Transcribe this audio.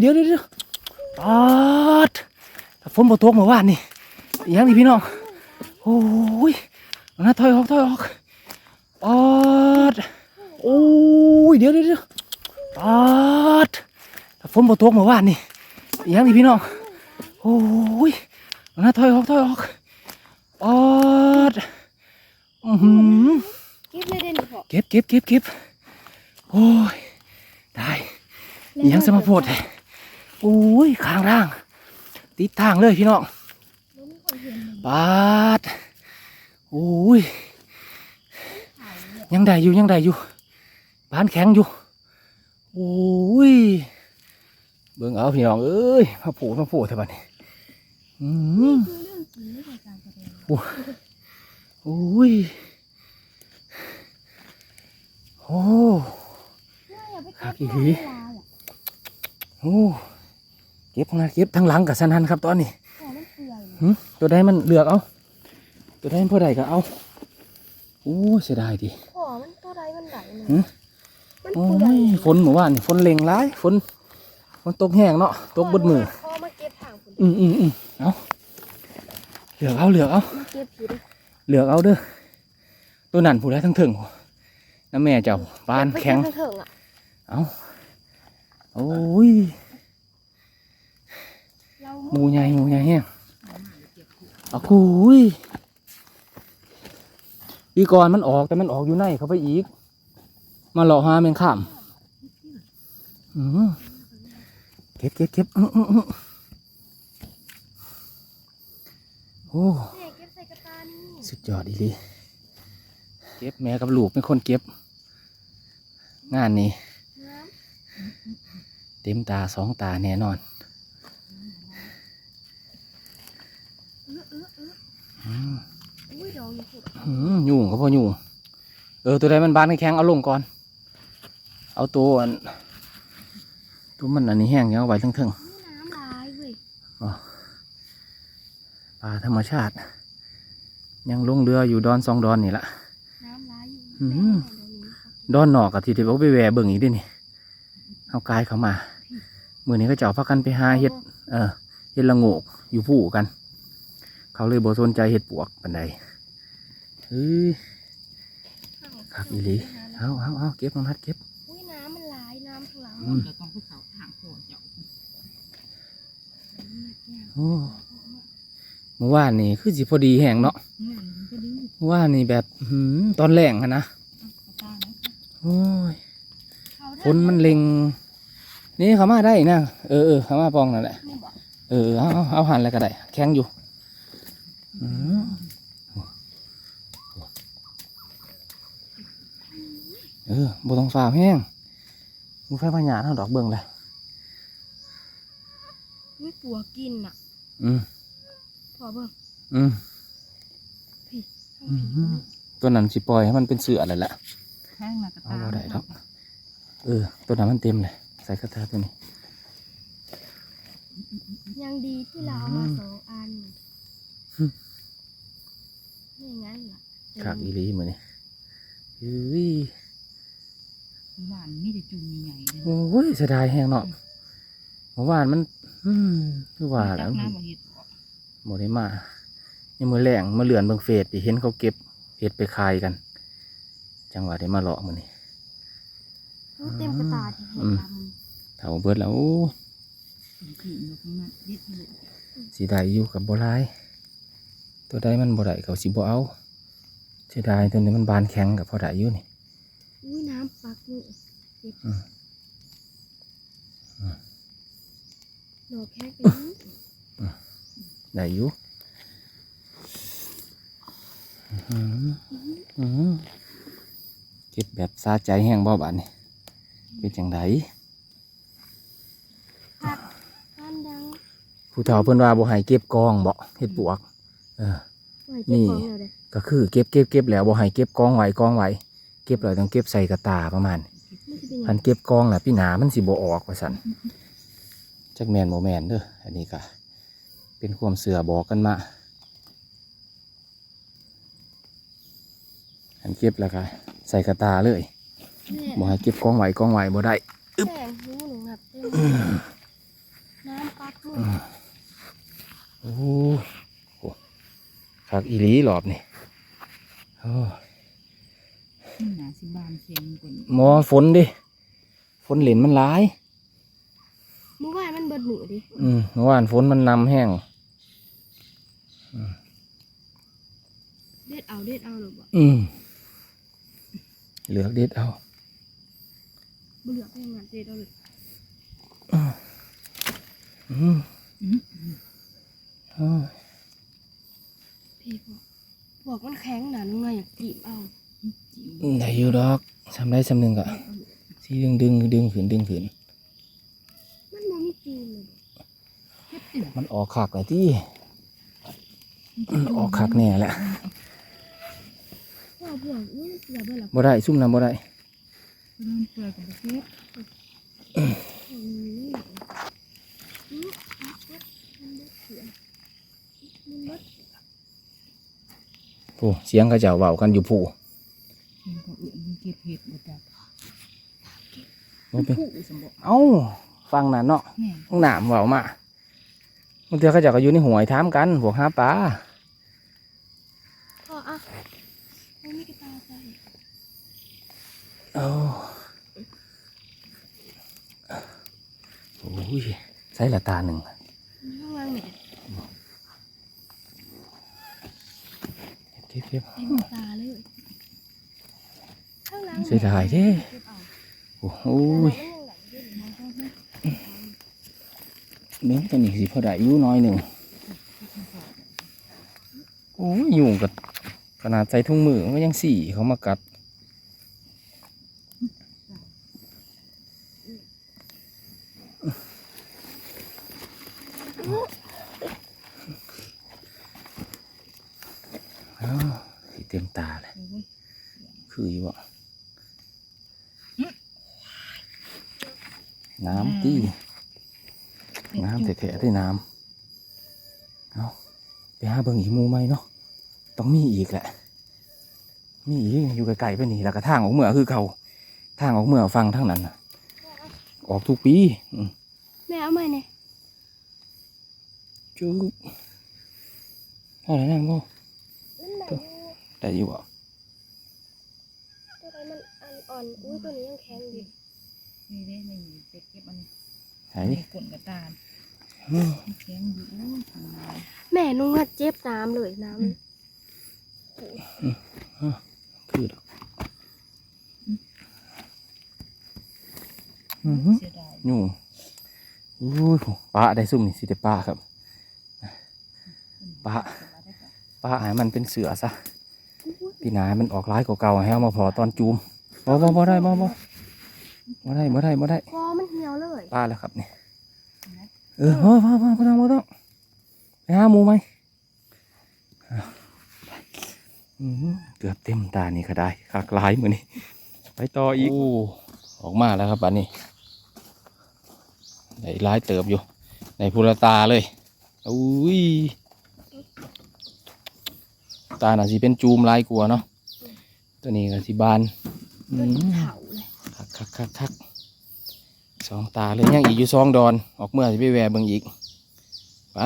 เดี๋ยวเดี๋ยวเดี๋ยวปาดถ้าฝนบ่ตกเมื่อวานนี่อีหยังนี่พี่น้อง โอ้ยเอานะถอยออกถอยออกปาดโอ้ยเดี๋ยวเดี๋ยวเดี๋ยวปาดถ้าฝนบ่ตกเมื่อวานนี่อีหยังนี่พี่น้อง โอ้ยเอานะถอยออกถอยออกปาดอือหือเก็บเลยเด่นพอเก็บเก็บเก็บเก็บโอ้ยได้อิหยังสมาโพดแท้โอุ้ยข้างร่าง ติดทางเลยพี่น้องปาดโอ้ยยังได้อยู่ยังได้อยู่บ้านแข็งอยู่โอ้ยเบิ่งเอาพี่น้องเอ้ยมาผล่มาผล่เถอะบัดนี้อืมคือเรื่องจริงไม่ใช่การแสดงโอ้ยโอ้ว่าอย่าไปครัเก็บบ อีหลี เวลาอะ โอ้ เก็บทั้งนั้นเก็บทั้งหลังกับสันหันครับตอนนี้แต่มันเปื่อยหึตัวใดมันเลือกเอา ตัวใดมันพอใดก็เอาโอ้เสียดายดิพอมันตัวใดมันไหลเลยหืมมันโอ้เปื่อยยฝนเมื่อวานนี่ฝนเล็งร้ายฝนฝนตกแห้งเนาะตกเบดมือพอมาเก็บทางคุณอืมอืมอืมเอาเลือกเอาเลือกเอามาเก็บอยู่ดิเลือกเอาเด้อตัวนั้นผู้ใดทั้งถึงน้าแม่เจ้าบ้านแข็ง ไปเก็บเถิงอะเอาโอ้ยเรา หมูใหญ่หมูใหญ่แห้งเอาคุยปีก่อนมันออกแต่มันออกอยู่ในเขาไปอีก มาหลอกหาแมงข้ามเก็บเก็บเก็บโอ้เก็บใส่กระตานี่สุดยอดอีหลีเก็บแม่กับลูกเป็นคนเก็บ งานนี้ เต็มตาสองตาแน่นอน ยุ่งก็พอยุ่งเออตัวใดมันบานแข็งเอาลงก่อน เอาตัวอันตัวมันอันนี้แห้งยังเอาไว้ทั้งๆน้ำลายเว้ยปลาธรรมชาติ ยังลงเรืออยู่ดอนสองดอนนี่ละน้ำลายอยู่อืมแม่เดี๋ยวนี้เขากินอกกับที่ที่เขาไปแหวเบิ่งอีกด้วยนี่เอากายเขามา มือนี้ก็จะเอาพักกันไปหาเห็ด เออเห็ดละโงกอยู่ผู้กัน เขาเลยบ่สนใจเห็ดปวกปันใดเฮ้ยครับอีหลีเอาเอาเอาเก็บน้องนัดเก็บอุ้ยน้ำมันลายน้ำข้างหลังอืมจะต้องภูเขาทางโขนเจ้าโอ้เมื่อวานนี่คือสิพอดีแห้งเนาะงานมันก็ดีเมื่อวานนี่แบบหืมตอนแรงอะนะตานะโอ้ยเขาฝนมันเล็ง นี่เขามาได้นะเออเออเขามาปองนั่นแหละไม่บอกเออเอาเอาเอาหันอะไรก็ได้ แข็งอยู่อืม เออบุต้องฝ่าแห้งมึงไฟพญาเท่าดอกเบิ่งเลยไม่ปัวกินอะ อืมพอเบิ่งอืมทั้งอืผีมตัวนั้นสิปล่อยให้มันเป็นเสืออะไรแหละข้างหน้ากระตาเอาบ่ได้ดอกเออ ตัวนั้นมันเต็มเลย ใส่กระทะตัวนี้ ยังดีที่เราเอามาอืมสองอัน อืม ไม่งั้นล่ะ ขากอีหลีมือนี่เฮ้ยหวานมีแต่จุ่มใหญ่ๆเลยโอ้ยเสียดายแห้งเนาะเมื่อวานมันอืมคือว่าจัแล้กวน้ำบ่เห็ดออกหมดได้มายังมือแรงมาเลือนเบิ่งเฟสดิเห็นเขาเก็บเห็ดไปขายกัน จังหวะได้มาเลาะมือนี่รู้เต็มกระตาที่เห็นอืมลเถาเบิดแล้วโอ้เป็นผีอยู่ข้างนั้นเด็ดเลยสีได้อยู่กับบ่หลาย ตัวใดมันบ่ได้เขาสิบ่เอา เสียดายตัวนี้มันบานแข็งกับพอได้อยู่นี่อุ้ยน้ำปักนี่เจ็บอืมอืมดอกแค่กันนี้ได้อยู่อื้อหืออื้อหือเก็บแบบซาใจแห้งบ่บาดนี่เป็นจังไดผู้เฒ่าเพิ่นว่าบ่ให้เก็บกองบ่เฮ็ดปวก เออไหวเจ็บของเราเลยก็คือเก็บเก็บเก็บแล้วบ่ให้เก็บกองไว้กองไว้เก็บแล้วต้องเก็บใส่กระตาประมาณไม่ใช่เป็นหพัยังนเก็บกองน่ะพี่หนามันสิบ่ออกว่าซั่นจักแม่นบ่แม่นเด้ออันนี้ก็เป็นความเสื่อบอกกันมาอันเก็บแล้วก็ใส่กระตาเลยแม่บ่ให้เก็บกองไว้กองไว้บ่ได้แม่หูหนูแบบเต็มโอ้โหคักอีหลีหลอบนี่โอ้มัน หนาสิบานเสียงกว่านี้หมอฝนดิฝนเหลนมันหลาย เมื่อวานมันเบิดมือดิอืมเมื่อวานฝนมันนำแห้งเด็ดเอาเด็ดเอาหรือบ่อืมเหลือกเด็ดเอาบ่เหลือไปงานเด็ดเอาเลยอืมอืมอ้าวพี่บอก บอกมันแข็งหนาลุงไงอยากจีบเอาจิ๋วได้อยู่ดอกทำได้สำหนึ่งก็สีดึงดึงดึงขืนดึงขืนมันบ่มีจีนเลยเฮ็ดติ่มันออกขากเลยที่ออกขากแน่แหละว่าพวกอุ้ยเสียเบิดละบ่ได้ซุ่มน้ำบ่ได้เริ่มเปื่อยกับเฮ็ดอืมอืมมันเบิดมันเบิดเสียมันเบิด ผู้เสียงเขาเจ้าเว้ากันอยู่ผู้เห็นเขาอื่นมันเก็บเห็ดบ่จักบ่เป็นผู้สมบูรณ์เอ้าฟังนั่นเนาะแม่ห้องน้ำเว้ามาบางเทื่อเขาเจ้าก็อยู่ในหวยถามกันพวกหาปลาพ่ออะไม่มีกระตาใส่โอ้โอ้ยใส่ละตาหนึ่งข้างล่างเนี่ย เก็บเก็บเต็มตาเลยข้างล่างเสียดายเด้เก็บเอาโอ้โหแต่ว่ามันยังไหลอยู่เบ้งตัวนี้สิพอได้อยู่น้อยหนึ่งโอ้ยอยู่กับขนาดใส่ถุงมือมันก็ยังสี่เขามากัดอ้าวสิ เต็มตาเลยโอ้ยคืออยู่บ่น้ำตีน้ำแท้ๆด้วยน้ำเอาไปหาเบิ่งอีกหมูไหมเนาะต้องมีอีกแหละ มีอีกอยู่ไกลๆไปนี่แล้วก็ทางออกเมื่อคือเขาทางออกเมื่อฟังทั้งนั้นน่ะออกทุกปีอืมแม่เอามาเนี่ยจุ๊บพอแล้วนะพ่อมัน ไหลอยู่ได้อยู่บ่ตัวใดมันอันอ่อนอุ้ยตัวนี้ยังแข็งอยู่นี่เด้ไม่มีเป็ดเก็บอันนี้ไหนในกลนกระตาลอืมมันแข็งอยู่อู้ทำไมแม่นุ่งอะเจ็บน้ำเลยน้ำคือดอกอือหือเสียดายยุ่งอุ้ยปลาได้ซุ่มนี่สิได้ปลาครับปลาปลาให้มันเป็นเสือซะ พี่นายมันออกร้ายกว่าเก่าให้เอามาพอตอนจูมบ่บ่บ่ได้บ่บ่บ่ได้บ่ได้บ่ได้คอมันเหี่ยวเลยปลาแล้วครับนี่เออพ่อพ่อพ่อพ่อต้องพ่อต้องไปหาหมูไหมอ้าวอือหือเกือบเต็มตานี่ก็ได้คากหลายมือนี่ไปต่ออีกออกมาแล้วครับอันนี้ได้หลายเติบอยู่ในพุรตาเลยอุ้ย ตาน่ะสิเป็นจูมลายกลัวาเนาะตัวนี้ก็สิบานอืตัวนี้มเถาเลยคักคักคักคักสองตาเลยยังอีกอยู่สองดอน ออกเมื่อสิไปแวะเบิ่งอีก ไป